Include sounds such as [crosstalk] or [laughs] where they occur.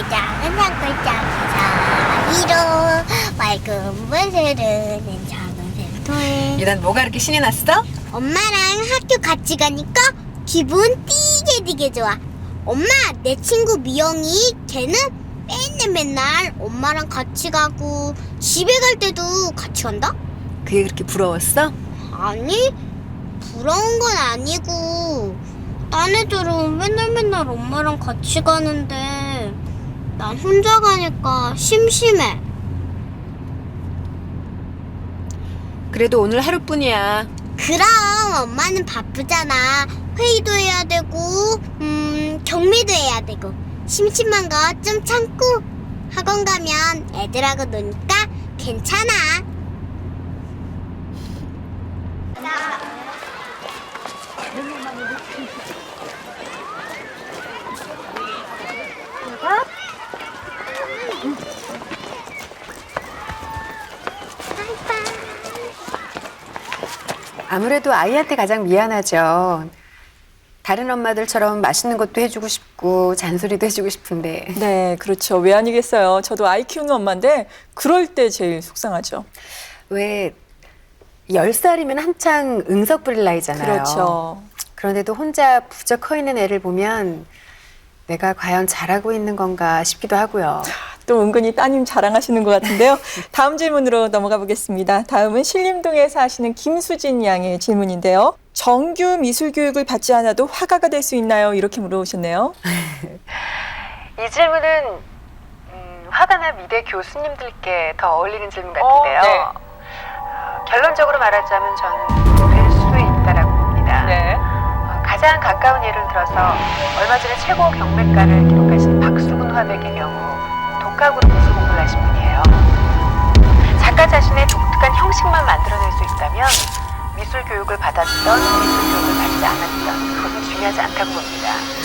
작은 한 글자 사이로 맑은 물을 흐르는 작은 샘터에 유난 뭐가 그렇게 신이 났어? 엄마랑 학교 같이 가니까 기분 띠게 되게 좋아. 엄마, 내 친구 미영이 걔는 맨날 맨날 엄마랑 같이 가고 집에 갈 때도 같이 간다? 그게 그렇게 부러웠어? 아니, 부러운 건 아니고 딴 애들은 맨날 맨날 엄마랑 같이 가는데 난 혼자 가니까 심심해. 그래도 오늘 하루뿐이야. 그럼 엄마는 바쁘잖아. 회의도 해야 되고, 음, 경미도 해야 되고. 심심한 거 좀 참고 학원 가면 애들하고 노니까 괜찮아. 아무래도 아이한테 가장 미안하죠. 다른 엄마들처럼 맛있는 것도 해주고 싶고 잔소리도 해주고 싶은데 네, 그렇죠. 왜 아니겠어요. 저도 아이 키우는 엄마인데 그럴 때 제일 속상하죠. 왜 10살이면 한창 응석 부릴 나이잖아요. 그렇죠. 그런데도 혼자 부쩍 커 있는 애를 보면 내가 과연 잘하고 있는 건가 싶기도 하고요. [laughs] 또 은근히 따님 자랑하시는 것 같은데요. [laughs] 다음 질문으로 넘어가 보겠습니다. 다음은 신림동에 사시는 김수진 양의 질문인데요. 정규 미술 교육을 받지 않아도 화가가 될 수 있나요? 이렇게 물어보셨네요. [laughs] 이 질문은 음, 화가나 미대 교수님들께 더 어울리는 질문 같은데요. 네. 어, 결론적으로 말하자면 저는 될 수 있다라고 봅니다. 네. 어, 가장 가까운 예를 들어서 얼마 전에 최고 경매가를 기록하신 박수근 화백의 경우 독학으로 미술 공부를 하신 분이에요. 작가 자신의 독특한 형식만 만들어낼 수 있다면 미술 교육을 받았던 미술 교육을 받지 않았던 그것은 중요하지 않다고 봅니다.